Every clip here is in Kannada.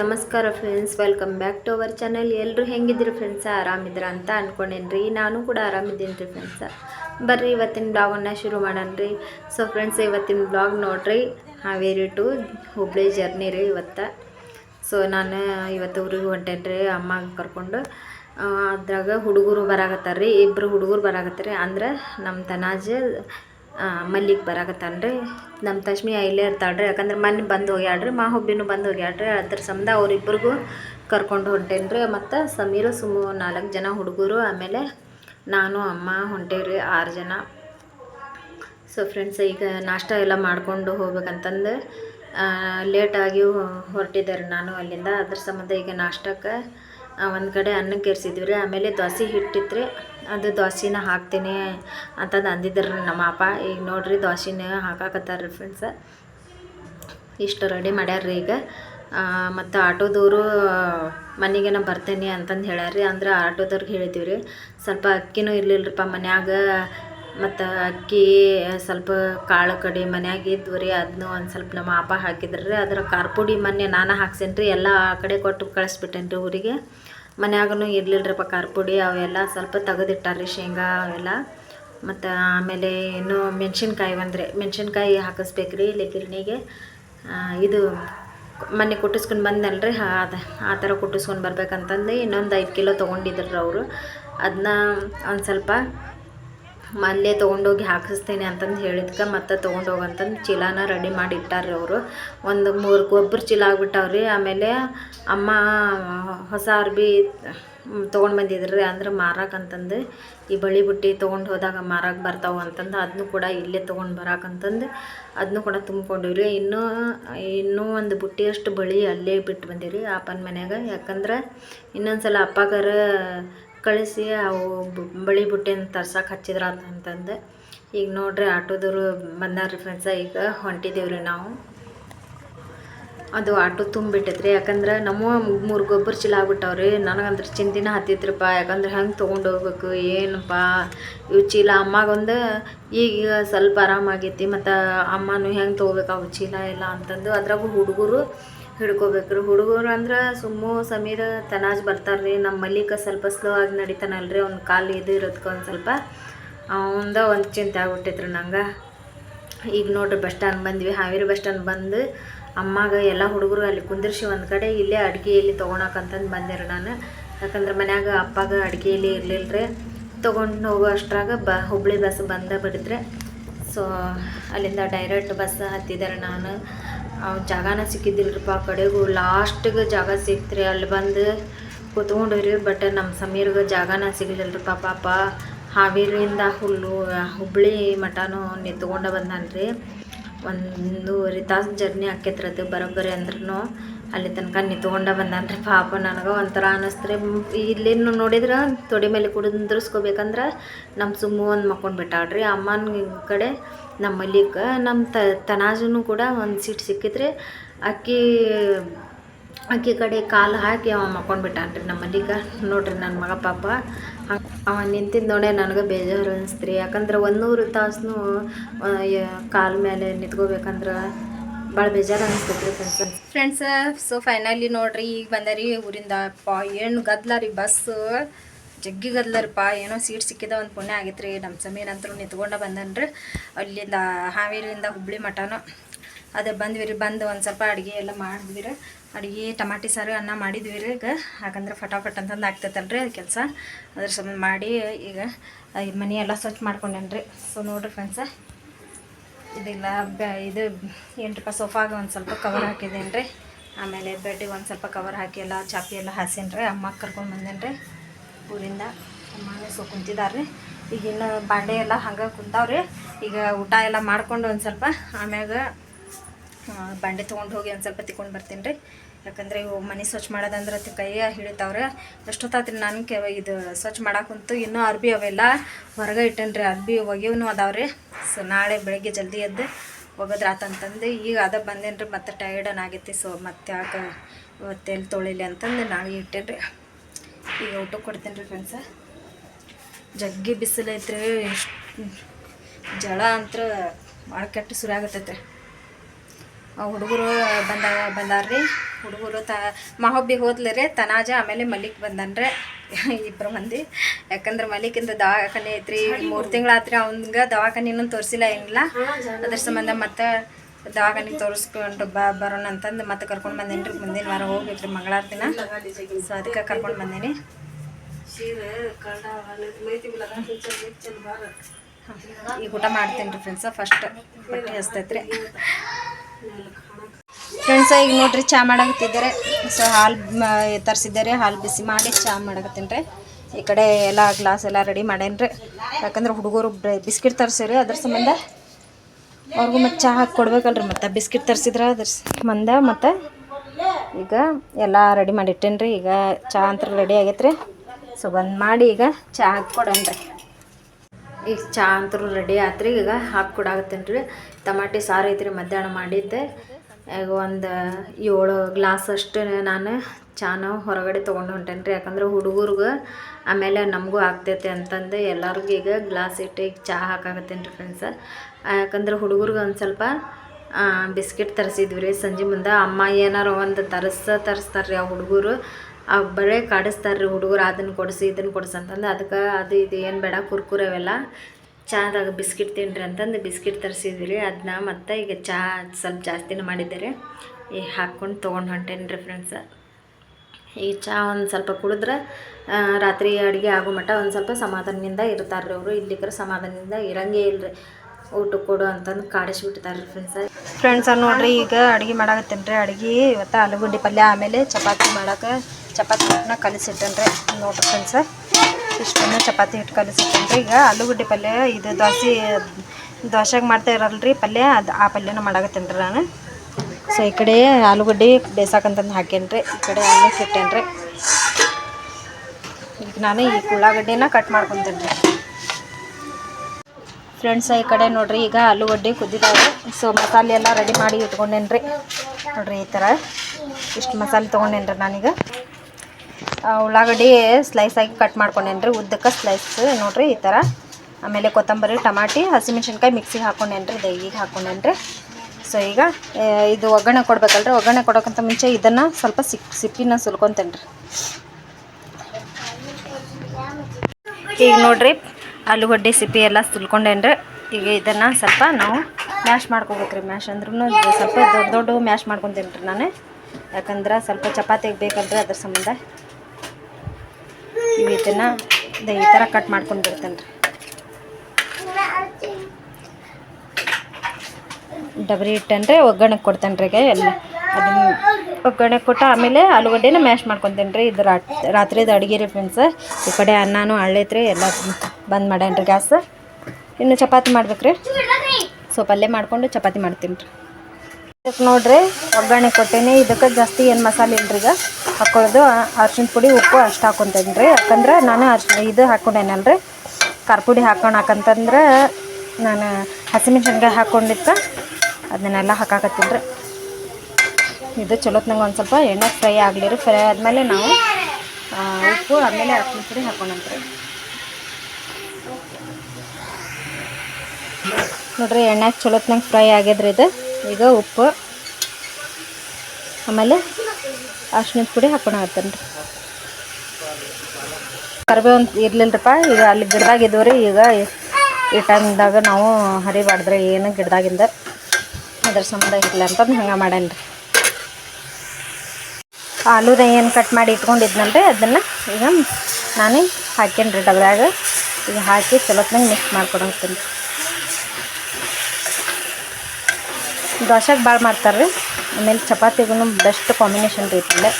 ನಮಸ್ಕಾರ friends welcome back to our channel ಎಲ್ಲರೂ ಹೆಂಗಿದ್ದೀರಿ ಫ್ರೆಂಡ್ಸ ಆರಾಮಿದ್ರ ಅಂತ ಅಂದ್ಕೊಂಡೇನಿ ರೀ ನಾನು ಕೂಡ ಆರಾಮಿದ್ದೀನಿ ರೀ ಫ್ರೆಂಡ್ಸ ಬರ್ರಿ, ಇವತ್ತಿನ ಬ್ಲಾಗನ್ನು ಶುರು ಮಾಡೋಣ ರೀ ಸೊ ಫ್ರೆಂಡ್ಸ್ ಇವತ್ತಿನ ಬ್ಲಾಗ್ ನೋಡ್ರಿ. ಹಾವೇರಿ ಟು ಹುಬ್ಳಿ ಜರ್ನಿ ರೀ ಇವತ್ತು. ಸೊ ನಾನು ಇವತ್ತು ಊರಿಗೆ ಹೊಂಟೇನಿ ರೀ ಅಮ್ಮ ಕರ್ಕೊಂಡು ಅದ್ರಾಗ ಹುಡುಗರು ಬರಾಕತ್ತಾರ ರೀ ಇಬ್ಬರು ಹುಡುಗರು ಬರಾಕತ್ತಾರ. ಅಂದ್ರೆ ನಮ್ಮ ತನಾಜ್ ಮಲ್ಲಿಗೆ ಬರಾಕತ್ತಾನ ರೀ ನಮ್ಮ ತಶ್ಮಿ ಇಲ್ಲೇ ರೀ ಯಾಕಂದ್ರೆ ಮನೆ ಬಂದು ಹೋಗ್ಯಾಳ್ರಿ, ಮಾ ಹುಬ್ಬಿನು ಬಂದು ಹೋಗ್ಯಾಳ್ರಿ. ಅದ್ರ ಸಂಬಂಧ ಅವರಿಬ್ಬರಿಗೂ ಕರ್ಕೊಂಡು ಹೊಂಟೇನಿ ರೀ ಮತ್ತು ಸಮೀರು, ಸುಮು ನಾಲ್ಕು ಜನ ಹುಡುಗರು, ಆಮೇಲೆ ನಾನು, ಅಮ್ಮ ಹೊಂಟೇವ್ರಿ ಆರು ಜನ. ಸೊ ಫ್ರೆಂಡ್ಸ್ ಈಗ ನಾಷ್ಟ ಎಲ್ಲ ಮಾಡ್ಕೊಂಡು ಹೋಗ್ಬೇಕಂತಂದು ಲೇಟಾಗಿ ರೀ ನಾನು ಅಲ್ಲಿಂದ. ಅದ್ರ ಸಂಬಂಧ ಈಗ ನಾಷ್ಟಕ್ಕೆ ಒಂದು ಕಡೆ ಅನ್ನಕ್ಕೆ ಇರಿಸಿದ್ವಿ ರೀ ಆಮೇಲೆ ದೋಸೆ ಹಿಟ್ಟಿತ್ತು ಅದು ದೋಸೆನ ಹಾಕ್ತೀನಿ ಅಂತಂದು ಅಂದಿದ್ರು ನಮ್ಮ ಅಪ್ಪ. ಈಗ ನೋಡಿರಿ ದೋಸೆನ ಹಾಕಾಕತ್ತಾರ ರೀ ಫ್ರೆಂಡ್ಸ ಇಷ್ಟು ರೆಡಿ ಮಾಡ್ಯಾರ್ರಿ ಈಗ. ಮತ್ತು ಆಟೋದವರು ಮನೆಗೆ ನಾನು ಬರ್ತೇನೆ ಅಂತಂದು ಹೇಳ್ಯಾರ್ರಿ. ಅಂದ್ರೆ ಆಟೋದವ್ರಿಗೆ ಹೇಳಿದ್ದೀವಿ ರೀ ಸ್ವಲ್ಪ ಅಕ್ಕಿನೂ ಇರ್ಲಿಲ್ಲರಿಪ್ಪ ಮನ್ಯಾಗ. ಮತ್ತು ಅಕ್ಕಿ ಸ್ವಲ್ಪ ಕಾಳು ಕಡಿ ಮನ್ಯಾಗ ಇದ್ವು ರೀ ಅದನ್ನೂ ಒಂದು ಸ್ವಲ್ಪ ನಮ್ಮ ಅಪ್ಪ ಹಾಕಿದ್ರು ಅದರ ಖಾರ ಪುಡಿ ಮೊನ್ನೆ ನಾನು ಹಾಕ್ಸೇನಿ ರೀ ಎಲ್ಲ ಆ ಕಡೆ ಕೊಟ್ಟು ಕಳಿಸ್ಬಿಟ್ಟೇನಿ ರೀ ಊರಿಗೆ. ಮನ್ಯಾಗೂ ಇರಲಿಲ್ಲರಿಪ್ಪ ಖಾರ ಪುಡಿ ಅವೆಲ್ಲ ಸ್ವಲ್ಪ ತೆಗೆದಿಟ್ಟಾರ್ರಿ ಶೇಂಗಾ ಅವೆಲ್ಲ. ಮತ್ತು ಆಮೇಲೆ ಇನ್ನೂ ಮೆಣಸಿನ್ಕಾಯಿ ಬಂದರೆ. ಮೆಣಸಿನ್ಕಾಯಿ ಹಾಕಿಸ್ಬೇಕು ರೀ ಇಲ್ಲಿ ಗಿರಣಿಗೆ ಇದು ಮೊನ್ನೆ ಕುಟ್ಟಿಸ್ಕೊಂಡು ಬಂದಲ್ರಿ ಅದು, ಆ ಥರ ಕುಟ್ಟಿಸ್ಕೊಂಡು ಬರ್ಬೇಕಂತಂದು ಇನ್ನೊಂದು ಐದು ಕಿಲೋ ತೊಗೊಂಡಿದ್ರು ಅವರು ಅದನ್ನ ಒಂದು ಸ್ವಲ್ಪ ಅಲ್ಲೇ ತೊಗೊಂಡೋಗಿ ಹಾಕಿಸ್ತೇನೆ ಅಂತಂದು ಹೇಳಿದ್ಕೆ ಮತ್ತೆ ತೊಗೊಂಡೋಗಂತಂದು ಚೀಲಾನ ರೆಡಿ ಮಾಡಿ ಇಟ್ಟಾರ್ರಿ ಅವರು. ಒಂದು ಮೂರು ಗೊಬ್ಬರ ಚೀಲ ಆಗ್ಬಿಟ್ಟಾವ್ರಿ. ಆಮೇಲೆ ಅಮ್ಮ ಹೊಸ ಅರ್ಬಿ ತೊಗೊಂಡು ಬಂದಿದ್ರಿ ಅಂದ್ರೆ ಮಾರಾಕಂತಂದು ಈ ಬಳಿ ಬುಟ್ಟಿ ತೊಗೊಂಡು ಹೋದಾಗ ಮಾರಕ್ಕೆ ಬರ್ತಾವೆ ಅಂತಂದು ಅದನ್ನು ಕೂಡ ಇಲ್ಲೇ ತೊಗೊಂಡು ಬರಾಕಂತಂದು ಅದನ್ನು ಕೂಡ ತುಂಬ್ಕೊಂಡಿವ್ರಿ. ಇನ್ನೂ ಇನ್ನೂ ಒಂದು ಬುಟ್ಟಿಯಷ್ಟು ಬಳಿ ಅಲ್ಲೇ ಬಿಟ್ಟು ಬಂದಿರಿ ಅಪ್ಪನ ಮನ್ಯಾಗ. ಯಾಕಂದ್ರೆ ಇನ್ನೊಂದು ಸಲ ಅಪ್ಪಗಾರ ಕಳಿಸಿ ಅವು ಬಳಿ ಬುಟ್ಟಿನ ತರ್ಸಕ್ಕೆ ಹಚ್ಚಿದ್ರ ಅಂತಂದು. ಈಗ ನೋಡ್ರಿ ಆಟೋದವರು ಬಂದಾರ್ರಿ ಫ್ರೆಂಡ್ಸ ಈಗ ಹೊಂಟಿದ್ದೇವ್ರಿ ನಾವು. ಅದು ಆಟೋ ತುಂಬಿಟ್ಟೈತ್ರಿ, ಯಾಕಂದ್ರೆ ನಮ್ಮ ಮೂರು ಗೊಬ್ಬರ ಚೀಲ ಆಗ್ಬಿಟ್ಟವ್ರಿ. ನನಗಂದ್ರೆ ಚಿಂತಿನ ಹತ್ತಿತ್ರಿಪ್ಪ ಯಾಕಂದ್ರೆ ಹೆಂಗೆ ತೊಗೊಂಡು ಹೋಗ್ಬೇಕು ಏನಪ್ಪ ಇವು ಚೀಲ ಅಮ್ಮಗೊಂದು ಈಗ ಸ್ವಲ್ಪ ಆರಾಮಾಗೈತಿ, ಮತ್ತು ಅಮ್ಮನೂ ಹೆಂಗೆ ತೊಗೋಬೇಕು ಅವು ಚೀಲ ಎಲ್ಲ ಅಂತಂದು ಅದ್ರಾಗೂ ಹುಡುಗರು ಹಿಡ್ಕೋಬೇಕ್ರಿ. ಹುಡುಗರು ಅಂದ್ರೆ ಸುಮ್ಮು ಸಮೀರ ತನಾಜ್ ಬರ್ತಾರ್ರಿ. ನಮ್ಮ ಮಲ್ಲಿಕ ಸ್ವಲ್ಪ ಸ್ಲೋ ಆಗಿ ನಡಿತಾನಲ್ರಿ. ಅವ್ನ ಕಾಲು ಇದು ಇರೋದಕ್ಕೆ ಒಂದು ಸ್ವಲ್ಪ. ಅವಂದ ಒಂದು ಚಿಂತೆ ಆಗ್ಬಿಟ್ಟೈತ್ರಿ ನಂಗೆ. ಈಗ ನೋಡ್ರಿ ಬಸ್ ಸ್ಟ್ಯಾಂಡ್ ಬಂದ್ವಿ. ಹಾವೇರಿ ಬಸ್ ಸ್ಟ್ಯಾಂಡ್ ಬಂದು ಅಮ್ಮಾಗ ಎಲ್ಲ ಹುಡುಗರು ಅಲ್ಲಿ ಕುಂದಿರ್ಸಿ ಒಂದು ಕಡೆ ಇಲ್ಲೇ ಅಡುಗೆಯಲ್ಲಿ ತೊಗೊಳಕಂತಂದು ಬಂದೆ ರೀ ನಾನು. ಯಾಕಂದ್ರೆ ಮನ್ಯಾಗ ಅಪ್ಪಾಗ ಅಡುಗೆಯಲ್ಲಿ ಇರಲಿಲ್ಲ ರೀ ತೊಗೊಂಡು ಹೋಗೋ ಅಷ್ಟ್ರಾಗ ಬ ಹುಬ್ಳಿ ಬಸ್ ಬಂದ ಬಿಡಿದ್ರೆ ಸೊ ಅಲ್ಲಿಂದ ಡೈರೆಕ್ಟ್ ಬಸ್ ಹತ್ತಿದ್ದಾರೆ ನಾನು. ಜಾಗನ ಸಿಕ್ಕಿದ್ದಿಲ್ರಿಪ್ಪ ಕಡೆಗೂ ಲಾಸ್ಟಿಗೆ ಜಾಗ ಸಿಕ್ತ್ರಿ. ಅಲ್ಲಿ ಬಂದು ಕೂತ್ಕೊಂಡ್ರಿ ಬಟ್ ನಮ್ಮ ಸಮೀರ್ಗೆ ಜಾಗನ ಸಿಗಲಿಲ್ಲರಿಪ್ಪ ಪಾಪ. ಹಾವೇರಿಯಿಂದ ಹುಲ್ಲು ಹುಬ್ಳಿ ಮಠನೂ ನಿಂತ್ಕೊಂಡು ಬಂದಾನ್ರಿ. ಒಂದೂವರೆ ತಾಸು ಜರ್ನಿ ಆಕೈತ್ರಿ ಅದು ಬರೋಬ್ಬರಿ ಅಂದ್ರೂ ಅಲ್ಲಿ ತನಕ ನಿಂತ್ಕೊಂಡ ಬಂದಾನ್ರಿ. ಪಾಪ ನನಗೆ ಒಂಥರ ಅನ್ನಿಸ್ತ್ರಿ ಇಲ್ಲೇನು ನೋಡಿದ್ರೆ, ತೊಡೆ ಮೇಲೆ ಕುಡಿದ್ರಿಸ್ಕೋಬೇಕಂದ್ರೆ ನಮ್ಮ ಸುಮ್ಮ ಒಂದು ಮಕ್ಕೊಂಡು ಬಿಟ್ಟಾಡ್ರಿ ಅಮ್ಮನ ಕಡೆ ನಮ್ಮ ಮಲ್ಲಿಕ ನಮ್ಮ ತ, ತನಾಜನು ಕೂಡ ಒಂದು ಸೀಟ್ ಸಿಕ್ಕಿದ್ರಿ ಅಕ್ಕಿ ಅಕ್ಕಿ ಕಡೆ ಕಾಲು ಹಾಕಿ ಅವ ಮಕ್ಕೊಂಡು ಬಿಟ್ಟಾನ್ರಿ ನಮ್ಮ ಮಲ್ಲಿಕ. ನೋಡ್ರಿ ನನ್ನ ಮಗ ಪಾಪ. ಅವ ನಿಂತಿದ್ದು ನೋಡೇ ನನಗೆ ಬೇಜಾರು ಅನಿಸ್ತ್ರಿ. ಯಾಕಂದ್ರೆ ಒಂದೂರು ತಾಸು ಕಾಲು ಮೇಲೆ ನಿಂತ್ಕೋಬೇಕಂದ್ರೆ ಭಾಳ ಬೇಜಾರು ಅನಿಸ್ತೈತ್ರಿ ಫ್ರೆಂಡ್ಸ್ ಫ್ರೆಂಡ್ಸ್ ಸೊ ಫೈನಲಿ ನೋಡ್ರಿ, ಈಗ ಬಂದರಿ ಊರಿಂದ ಪಾ, ಏನು ಗದ್ಲ ರೀ ಬಸ್ ಜಗ್ಗಿ ಗದ್ಲರಪ್ಪ ಏನೋ ಸೀಟ್ ಸಿಕ್ಕಿದ ಒಂದು ಪುಣ್ಯ ಆಗಿತ್ತು ರೀ ನಮ್ಮ ಸಮೀರ್ ಅಂತೂ ನಿಂತ್ಕೊಂಡ ಬಂದನ್ರಿ. ಅಲ್ಲಿಂದ ಹಾವೇರಿಯಿಂದ ಹುಬ್ಳಿ ಮಠನು ಅದು ಬಂದ್ವಿ ರೀ ಬಂದು ಒಂದು ಸ್ವಲ್ಪ ಅಡುಗೆ ಎಲ್ಲ ಮಾಡಿದ್ವಿ ರೀ ಅಡುಗೆ, ಟಮಾಟಿ ಸಾರು ಅನ್ನ ಮಾಡಿದ್ವಿ ರೀ ಈಗ ಯಾಕಂದ್ರೆ ಫಟಾಫಟ್ ಅಂತಂದು ಆಗ್ತೈತಲ್ರಿ ಅದು ಕೆಲಸ. ಅದ್ರ ಸಂಬಂಧ ಮಾಡಿ ಈಗ ಈ ಮನೆ ಎಲ್ಲ ಸ್ವಚ್ಛ ಮಾಡ್ಕೊಂಡೇನ್ರಿ. ಸೊ ನೋಡ್ರಿ ಫ್ರೆಂಡ್ಸ ಇದೆಲ್ಲ ಇದು ಇದು ರೂಪಾಯಿ ಸೋಫಾಗೆ ಒಂದು ಸ್ವಲ್ಪ ಕವರ್ ಹಾಕಿದ್ದೇನೆ ರೀ ಆಮೇಲೆ ಬೆಡ್ಡಿಗೆ ಒಂದು ಸ್ವಲ್ಪ ಕವರ್ ಹಾಕಿ, ಎಲ್ಲ ಚಾಪಿ ಎಲ್ಲ ಹಾಸೇನಿ ರೀ ಅಮ್ಮ ಕರ್ಕೊಂಡು ಬಂದೇನಿ ರೀ ಊರಿಂದ ಅಮ್ಮನೇ ಸೊ ಕುಂತಿದ್ದಾರೆ ಈಗ ಇನ್ನು ಬಾಂಡೆ ಎಲ್ಲ ಹಂಗೆ ಕುಂತಾವ್ರಿ. ಈಗ ಊಟ ಎಲ್ಲ ಮಾಡ್ಕೊಂಡು ಒಂದು ಸ್ವಲ್ಪ, ಆಮ್ಯಾಗ ಬಾಂಡೆ ತೊಗೊಂಡು ಹೋಗಿ ಒಂದು ಸ್ವಲ್ಪ ತಿಕೊಂಡು ಬರ್ತೀನಿ ರೀ ಯಾಕಂದ್ರೆ ಇವು ಮನೆ ಸ್ವಚ್ಛ ಮಾಡೋದಂದ್ರೆ ಅದು ಕೈಯ ಹಿಡಿತಾವ್ರೆ. ಎಷ್ಟೊತ್ತಾತ್ರಿ ನಾನು ಕೆ ಇದು ಸ್ವಚ್ಛ ಮಾಡಾಕಂತು ಇನ್ನೂ ಅರ್ಬಿ ಅವೆಲ್ಲ ಹೊರಗೆ ಇಟ್ಟನ್ರಿ, ಅರ್ಬಿ ಒಗೆಯವೂ ಅದಾವ್ರಿ. ಸೊ ನಾಳೆ ಬೆಳಗ್ಗೆ ಜಲ್ದಿ ಎದ್ದು ಒಗದ್ರ ಆತಂತಂದು ಈಗ ಅದ ಬಂದೇನ್ರಿ ರೀ ಮತ್ತೆ ಟೈರ್ಡನ್ ಆಗೈತಿ. ಸೊ ಮತ್ತೆ ಯಾಕೆ ಇವತ್ತು ಎಲ್ಲಿ ತೊಳಿಲಿ ಅಂತಂದು ನಾಳೆ ಇಟ್ಟೇನ್ರಿ. ಈಗ ಊಟ ಕೊಡ್ತೀನಿ ರೀ ಫ್ರೆಂಡ್ಸ ಜಗ್ಗಿ ಬಿಸಿಲು ಐತ್ರಿ ಜಳ ಅಂತ ಭಾಳ ಕೆಟ್ಟ ಸುರಿ ಆಗತ್ತೈತೆ ಹುಡುಗರು ಬಂದ ಬಂದಾರ್ರಿ. ಹುಡುಗರು ತ ಮಾಹಬ್ಬಿ ಹೋದ್ಲು ರೀ ತನಾಜ ಆಮೇಲೆ ಮಲ್ಲಿಕ್ ಬಂದನ್ರಿ. ಇಬ್ಬರು ಮಂದಿ. ಯಾಕಂದ್ರೆ ಮಲಿಕಿಂದ ದವಾಖಾನೆ ಐತ್ರಿ. ಮೂರು ತಿಂಗಳಾತ್ರಿ ಅವ್ನ್ಗೆ ದವಾಖಾನಿನೂ ತೋರಿಸಿಲ್ಲ ಏನಿಲ್ಲ. ಅದ್ರ ಸಂಬಂಧ ಮತ್ತೆ ದವಾಖಾನಿಗೆ ತೋರಿಸ್ಕೊಂಡು ಬ ಬರೋಣ ಅಂತಂದು ಮತ್ತೆ ಕರ್ಕೊಂಡು ಬಂದೇನಿ ರೀ. ಮುಂದಿನ ವಾರ ಹೋಗ್ಬೇಕ್ರಿ ಮಂಗಳಾರ ದಿನ. ಸೊ ಅದಕ್ಕೆ ಕರ್ಕೊಂಡು ಬಂದೇನಿ. ಈಗ ಊಟ ಮಾಡ್ತೀನಿ ರೀ ಫ್ರೆಂಡ್ಸ ಫಸ್ಟ್ ಬಟ್ಟೆ ಹಸ್ತೈತ್ರಿ ಫ್ರೆಂಡ್ಸ ಈಗ ನೋಡ್ರಿ, ಚಾ ಮಾಡಕತ್ತಿದ್ದಾರೆ. ಸೊ ಹಾಲು ತರಿಸಿದ್ದಾರೆ. ಹಾಲು ಬಿಸಿ ಮಾಡಿ ಚಾ ಮಾಡಕತ್ತೀನಿ ರೀ. ಈ ಕಡೆ ಎಲ್ಲ ಗ್ಲಾಸ್ ಎಲ್ಲ ರೆಡಿ ಮಾಡೇನಿ ರೀ ಯಾಕಂದ್ರೆ ಹುಡುಗರು ಬಿಸ್ಕಿಟ್ ತರಿಸಿರಿ, ಅದ್ರ ಸಂಬಂಧ ಅವ್ರಿಗೂ ಮತ್ತೆ ಚಹಾ ಹಾಕಿ ಕೊಡ್ಬೇಕಲ್ರಿ. ಮತ್ತೆ ಬಿಸ್ಕಿಟ್ ತರಿಸಿದ್ರೆ, ಅದ್ರ ಸಂಬಂಧ ಮತ್ತು ಈಗ ಎಲ್ಲ ರೆಡಿ ಮಾಡಿ ಇಟ್ಟೇನಿ ರೀ ಈಗ ಚಹಾ ಅಂತ ರೆಡಿ ಆಗೈತ್ರಿ. ಸೊ ಬಂದು ಮಾಡಿ ಈಗ ಚಹಾ ಹಾಕಿ ಕೊಡೋಣ ರೀ ಈಗ ಚಾ ಅಂತೂ ರೆಡಿ ಆತ್ರಿ. ಈಗ ಹಾಕಿ ಕೊಡಾಕತ್ತೇನೆ ರೀ ಟಮಾಟಿ, ಸಾರು ಐತ್ರಿ, ಮಧ್ಯಾಹ್ನ ಮಾಡಿದ್ದೆ. ಈಗ ಒಂದು ಏಳು ಗ್ಲಾಸ್ ಅಷ್ಟು ನಾನು ಚಾನ ಹೊರಗಡೆ ತೊಗೊಂಡು ಹೊಂಟೇನೆ ರೀ ಯಾಕಂದ್ರೆ ಹುಡುಗರ್ಗೆ ಆಮೇಲೆ ನಮಗೂ ಆಗ್ತೈತೆ ಅಂತಂದು ಎಲ್ಲರಿಗೂ ಈಗ ಗ್ಲಾಸ್ ಇಟ್ಟು ಈಗ ಚಹಾ ಹಾಕಾಕತ್ತೇನೆ ರೀ ಫ್ರೆಂಡ್ಸ ಯಾಕಂದ್ರೆ ಹುಡುಗರ್ಗೆ ಒಂದು ಸ್ವಲ್ಪ ಬಿಸ್ಕಿಟ್ ತರಿಸಿದ್ವಿ ರೀ. ಸಂಜೆ ಮುಂದೆ ಅಮ್ಮ ಏನಾರು ಒಂದು ತರಿಸ ತರಿಸ್ತಾರೆ ರೀ ಆ ಹುಡುಗರು. ಬರೇ ಕಾಡಿಸ್ತಾರೆ ರೀ ಹುಡುಗರು ಅದನ್ನು ಕೊಡಿಸಿ ಇದನ್ನು ಕೊಡಿಸಿ ಅಂತಂದು ಅದಕ್ಕೆ ಅದು ಇದು ಏನು ಬೇಡ, ಕುರ್ಕುರೆ ಅವೆಲ್ಲ ಚಹಾದಾಗ ಬಿಸ್ಕಿಟ್ ತಿನ್ನಿರಿ ಅಂತಂದು ಬಿಸ್ಕಿಟ್ ತರಿಸಿದ್ವಿ ರೀ ಅದನ್ನ ಮತ್ತು ಈಗ ಚಹಾ ಸ್ವಲ್ಪ ಜಾಸ್ತಿನೇ ಮಾಡಿದ್ದಾರೆ. ಈಗ ಹಾಕ್ಕೊಂಡು ತೊಗೊಂಡು ಹೊಂಟೇನಿ ರೀ ಫ್ರೆಂಡ್ಸ ಈ ಚಹಾ ಒಂದು ಸ್ವಲ್ಪ ಕುಡಿದ್ರೆ ರಾತ್ರಿ ಅಡುಗೆ ಆಗೋ ಮಟ್ಟ ಒಂದು ಸ್ವಲ್ಪ ಸಮಾಧಾನದಿಂದ ಇರ್ತಾರೆ ರೀ ಅವರು. ಇಲ್ಲಿಕ್ರೆ ಸಮಾಧಾನದಿಂದ ಇರಂಗೇ ಇಲ್ಲರಿ ಊಟಕ್ಕೆ ಕೊಡು ಅಂತಂದು ಕಾಡಿಸ್ಬಿಡ್ತಾರೆ ರೀ ಫ್ರೆಂಡ್ಸ ಫ್ರೆಂಡ್ಸ ನೋಡ್ರಿ, ಈಗ ಅಡುಗೆ ಮಾಡಾಕತ್ತೇನೆ ರೀ ಅಡುಗೆ ಇವತ್ತು ಆಲೂಗಡ್ಡೆ ಪಲ್ಯ, ಆಮೇಲೆ ಚಪಾತಿ ಮಾಡಕ್ಕೆ ಚಪಾತಿ ಹಿಟ್ಟನ್ನ ಕಲಿಸಿಟ್ಟೇನೆ ರೀ ನೋಡ್ರಿ ಫ್ರೆಂಡ್ಸ ಇಷ್ಟನ್ನು ಚಪಾತಿ ಹಿಟ್ಟು ಕಲಿಸಿಟ್ಟನ್ರಿ. ಈಗ ಆಲೂಗಡ್ಡೆ ಪಲ್ಯ, ಇದು ದೋಸೆ ದೋಸೆಗೆ ಮಾಡ್ತಾ ಇರಲ್ರಿ ಪಲ್ಯ. ಅದು ಆ ಪಲ್ಯನ ಮಾಡಾಕತ್ತೇನೆ ರೀ ನಾನು. ಸೊ ಈ ಕಡೆ ಆಲೂಗಡ್ಡೆ ಬೇಸಾಕಂತಂದು ಹಾಕೇನ್ರಿ ಈ ಕಡೆ ಅನ್ನಕ್ಕೆ ಇಟ್ಟೇನ್ರಿ ಈಗ ನಾನು ಈ ಉಳ್ಳಾಗಡ್ಡೆನ ಕಟ್ ಮಾಡ್ಕೊತೀನಿ ಫ್ರೆಂಡ್ಸ್ ಈ ಕಡೆ ನೋಡ್ರಿ, ಈಗ ಆಲೂಗಡ್ಡೆ ಕುದ್ದಿದ್ದಾವೆ ಸೊ ಮಸಾಲೆ ಎಲ್ಲ ರೆಡಿ ಮಾಡಿ ಇಟ್ಕೊಂಡೇನ್ರಿ. ನೋಡ್ರಿ, ಈ ಥರ ಇಷ್ಟು ಮಸಾಲೆ ತೊಗೊಂಡೇನ್ರಿ ನಾನೀಗ. ಉಳ್ಳಾಗಡ್ಡಿ ಸ್ಲೈಸ್ ಆಗಿ ಕಟ್ ಮಾಡ್ಕೊಂಡೇನಿ ರೀ, ಉದ್ದಕ್ಕೆ ಸ್ಲೈಸ್ ನೋಡಿರಿ ಈ ಥರ ಆಮೇಲೆ ಕೊತ್ತಂಬರಿ, ಟಮಾಟಿ, ಹಸಿಮೆಣ್ಸಿನ್ಕಾಯಿ ಮಿಕ್ಸಿಗೆ ಹಾಕೊಂಡೇನ್ರಿ ದೈಗಿಗೆ ಹಾಕೊಂಡೇನಿ ರೀ. ಸೊ ಈಗ ಇದು ಒಗ್ಗರಣೆ ಕೊಡ್ಬೇಕಲ್ರಿ, ಒಗ್ಗರಣೆ ಕೊಡೋಕ್ಕಿಂತ ಮುಂಚೆ ಇದನ್ನು ಸ್ವಲ್ಪ ಸಿಕ್ ಸಿಪ್ಪಿನ ಸುಲ್ಕೊತೇನೆ ರೀ. ಈಗ ನೋಡಿರಿ, ಆಲೂಗಡ್ಡೆ ಸಿಪ್ಪಿ ಎಲ್ಲ ಸುಲ್ಕೊಂಡೇನ್ರಿ ಈಗ ಇದನ್ನು ಸ್ವಲ್ಪ ನಾವು ಮ್ಯಾಶ್ ಮಾಡ್ಕೋಬೇಕ್ರಿ ಮ್ಯಾಶ್ ಅಂದ್ರೂ ಸ್ವಲ್ಪ ದೊಡ್ಡ ದೊಡ್ಡ ಮ್ಯಾಶ್ ಮಾಡ್ಕೊತೇನೆ ರೀ ನಾನು. ಯಾಕಂದ್ರೆ ಸ್ವಲ್ಪ ಚಪಾತಿಗೆ ಬೇಕಲ್ರಿ, ಅದ್ರ ಸಂಬಂಧ. ಇದನ್ನು ಈ ಥರ ಕಟ್ ಮಾಡ್ಕೊಂಡು ಬಿಡ್ತೇನೆ ರೀ ಡಬರಿ ಇಟ್ಟಂದ್ರೆ ಒಗ್ಗರಣೆ ಕೊಡ್ತೇನೆ ರೀ ಎಲ್ಲ. ಅದನ್ನ ಒಗ್ಗರಣೆ ಕೊಟ್ಟು ಆಮೇಲೆ ಆಲೂಗಡ್ಡೆನ ಮ್ಯಾಶ್ ಮಾಡ್ಕೊತೇನೆ ರೀ ಇದು ರಾತ್ ರಾತ್ರಿದು ಅಡುಗೆ ರೀ ಫ್ರೆಂಡ್ಸ್ ಈ ಕಡೆ ಅನ್ನನೂ, ಹಳ್ಳೈತ್ರಿ, ಎಲ್ಲ ಬಂದ್ ಮಾಡ್ಯಾನ್ರಿ ರೀ ಗ್ಯಾಸ್. ಇನ್ನು ಚಪಾತಿ ಮಾಡ್ಬೇಕ್ರಿ. ಸೊ ಪಲ್ಯ ಮಾಡ್ಕೊಂಡು ಚಪಾತಿ ಮಾಡ್ತೀನಿ ರೀ ನೋಡ್ರಿ ಒಗ್ಗರಣೆ ಕೊಟ್ಟೇನಿ. ಇದಕ್ಕೆ ಜಾಸ್ತಿ ಏನು ಮಸಾಲೆ ಇಲ್ರಿ ಈಗ. ಹಾಕೊಳ್ಳೋದು ಅರ್ಶಿನ ಪುಡಿ, ಉಪ್ಪು ಅಷ್ಟು ಹಾಕೊತೇನೆ ರೀ ಯಾಕಂದ್ರೆ ನಾನು ಅರ್ಶಿಣ ಇದು ಹಾಕೊಂಡೇನಲ್ರಿ. ಖಾರ ಪುಡಿ ಹಾಕೋಣ ಹಾಕಂತಂದ್ರೆ ನಾನು ಹಸಿಮೆಣ್ಸಿನ್ಕಾಯಿ ಹಾಕೊಂಡಿದ್ದೆ ಅದನ್ನೆಲ್ಲ ಹಾಕಾಕತ್ತೀನಿ ರೀ ಇದು ಚಲೋತ್ನಂಗೆ ಒಂದು ಸ್ವಲ್ಪ ಎಣ್ಣೆ ಫ್ರೈ ಆಗಲಿ ರೀ. ಫ್ರೈ ಆದಮೇಲೆ ನಾವು ಉಪ್ಪು ಆಮೇಲೆ ಅರ್ಶಿನ ಪುಡಿ ಹಾಕೋಣಂತ್ರಿ. ನೋಡ್ರಿ ಎಣ್ಣೆ ಚಲೋತ್ನಂಗೆ ಫ್ರೈ ಆಗ್ಯದ್ರಿ ಇದು. ಈಗ ಉಪ್ಪು, ಆಮೇಲೆ ಅರ್ಶಿನದ ಪುಡಿ ಹಾಕೊಳತ್ತೇನೆ ರೀ ಕರಿಬೇವು ಅಂತ ಇರ್ಲಿಲ್ಲರಪ್ಪ ಈಗ ಅಲ್ಲಿ ಗಿಡದಾಗ ರೀ ಈಗ ಈ ಟೈಮ್ದಾಗ ನಾವು ಹರಿಬಾರ್ದ್ರೆ ಏನು ಗಿಡದಾಗಿಂದ ಅದ್ರ ಸಂಬಂಧ ಇರಲಿಲ್ಲ ಅಂತಂದು ಹಂಗೆ ಮಾಡಲ್ಲ ರೀ ಆಲೂದ ಏನು ಕಟ್ ಮಾಡಿ ಇಟ್ಕೊಂಡಿದ್ನಲ್ರಿ, ಅದನ್ನು ಈಗ ನಾನು ಹಾಕೇನಿ ರೀ ಡಬ್ಯಾಗ ಈಗ ಹಾಕಿ ಚಲೋತ್ನಾಗ ಮಿಕ್ಸ್ ಮಾಡ್ಕೊಡೋಗ್ತೀನಿ ದೋಸೆಗೆ ಭಾಳ ಮಾಡ್ತಾರೆ ರೀ. ಆಮೇಲೆ ಚಪಾತಿಗೂ ಬೆಸ್ಟ್ ಕಾಂಬಿನೇಷನ್ ರೀ ಪಲ್ಯ.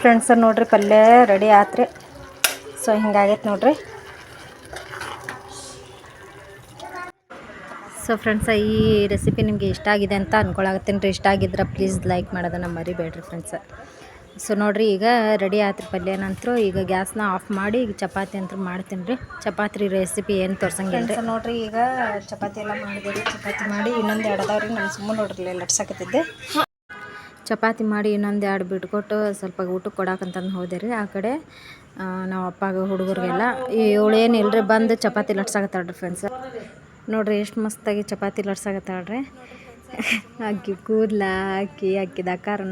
ಫ್ರೆಂಡ್ಸ್ ನೋಡ್ರಿ ಪಲ್ಯ ರೆಡಿ ಆತ್ರಿ. ಸೊ ಹಿಂಗಾಗೈತೆ ನೋಡಿರಿ. ಸೊ ಫ್ರೆಂಡ್ಸ್ ಈ ರೆಸಿಪಿ ನಿಮಗೆ ಇಷ್ಟ ಆಗಿದೆ ಅಂತ ಅನ್ಕೊಳಾಗತ್ತೀನಿ ರೀ. ಇಷ್ಟ ಆಗಿದ್ರೆ ಪ್ಲೀಸ್ ಲೈಕ್ ಮಾಡೋದನ್ನು ಮರಿಬೇಡ್ರಿ ಫ್ರೆಂಡ್ಸ ಸೊ ನೋಡಿರಿ ಈಗ ರೆಡಿ ಆತ್ರಿ ಪಲ್ಯ ನಂತರ ಈಗ ಗ್ಯಾಸ್ನ ಆಫ್ ಮಾಡಿ ಈಗ ಚಪಾತಿ ಅಂತ ಮಾಡ್ತೀನಿ ರೀ. ಚಪಾತಿ ರೆಸಿಪಿ ಏನು ತೋರ್ಸಂಗಿಲ್ಲ ನೋಡಿರಿ ಈಗ ಚಪಾತಿ ಎಲ್ಲ ಮಾಡಿದೆ ಚಪಾತಿ ಮಾಡಿ ಇನ್ನೊಂದು ಎರಡು ಅದಾವ್ರಿ ನಾನು ಸುಮ್ಮನೆ ನೋಡ್ರಿ ಲಟ್ಸಾಕತ್ತಿದ್ದೆ. ಚಪಾತಿ ಮಾಡಿ ಇನ್ನೊಂದು ಎರಡು ಬಿಟ್ಕೊಟ್ಟು ಸ್ವಲ್ಪ ಊಟಕ್ಕೆ ಕೊಡಾಕಂತಂದು ಹೋದೆ ರೀ. ಆ ಕಡೆ ನಾವು ಅಪ್ಪಾಗ ಹುಡುಗರಿಗೆಲ್ಲ ಇವಳೇನು ಇಲ್ಲರಿ ಬಂದು ಚಪಾತಿ ಲಟ್ಸಾಕತ್ತಾಳ್ರಿ ಫ್ರೆಂಡ್ಸ್ ನೋಡಿರಿ ಎಷ್ಟು ಮಸ್ತಾಗಿ ಚಪಾತಿ ಲಟ್ಸಾಗತ್ತಾಳ್ರಿ ಅಕ್ಕಿ ಕೂದಲ ಅಕ್ಕಿ ಅಕ್ಕಿದ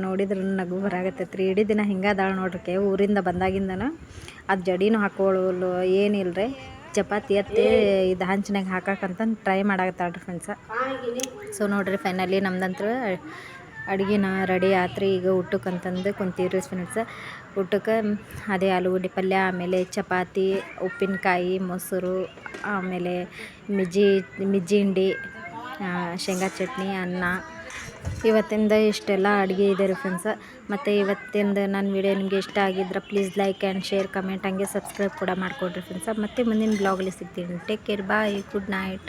ನೋಡಿದ್ರೆ ನಗು ಬರಾಗತ್ತೈತೆ ರೀ ಇಡೀ ದಿನ ಹಿಂಗೆ ಅದಾಳ ನೋಡ್ರಿಕೆ ಊರಿಂದ ಬಂದಾಗಿಂದನ ಅದು ಜಡಿನೂ ಹಾಕೊಳ್ಳಲು ಏನಿಲ್ಲ ರೀ ಚಪಾತಿ ಎತ್ತಿ ಇದು ಹಂಚಿನಾಗ ಹಾಕಕ್ಕಂತ ಟ್ರೈ ಮಾಡಾಕತ್ತಾಳ್ರಿ ಫ್ರೆಂಡ್ಸ ಸೊ ನೋಡ್ರಿ ಫೈನಲಿ ನಮ್ದಂತೂ ಅಡುಗೆನ ರೆಡಿ ಆತ್ರಿ. ಈಗ ಊಟಕ್ಕೆ ಅಂತಂದು ರೀ ಫ್ರೆಂಡ್ಸ ಊಟಕ್ಕೆ ಅದೇ ಆಲೂಗಡ್ಡೆ ಪಲ್ಯ, ಆಮೇಲೆ ಚಪಾತಿ, ಉಪ್ಪಿನಕಾಯಿ, ಮೊಸರು, ಆಮೇಲೆ ಮಿಜ್ಜಿ ಮಿಜ್ಜಿ ಹಿಂಡಿ. ಶೇಂಗಾ ಚಟ್ನಿ, ಅನ್ನ. ಇವತ್ತಿಂದ ಇಷ್ಟೆಲ್ಲ ಅಡುಗೆ ಇದೆ ರೀ ಫ್ರೆಂಡ್ಸ ಮತ್ತು ಇವತ್ತಿಂದ ನನ್ನ ವಿಡಿಯೋ ನಿಮಗೆ ಇಷ್ಟ ಆಗಿದ್ರೆ please like and share comment ಹಂಗೆ ಸಬ್ಸ್ಕ್ರೈಬ್ ಕೂಡ ಮಾಡಿಕೊಡ್ರಿ ಫ್ರೆಂಡ್ಸ ಮತ್ತು ಮುಂದಿನ ಬ್ಲಾಗಲ್ಲಿ ಸಿಗ್ತೀನಿ. Take care bye good night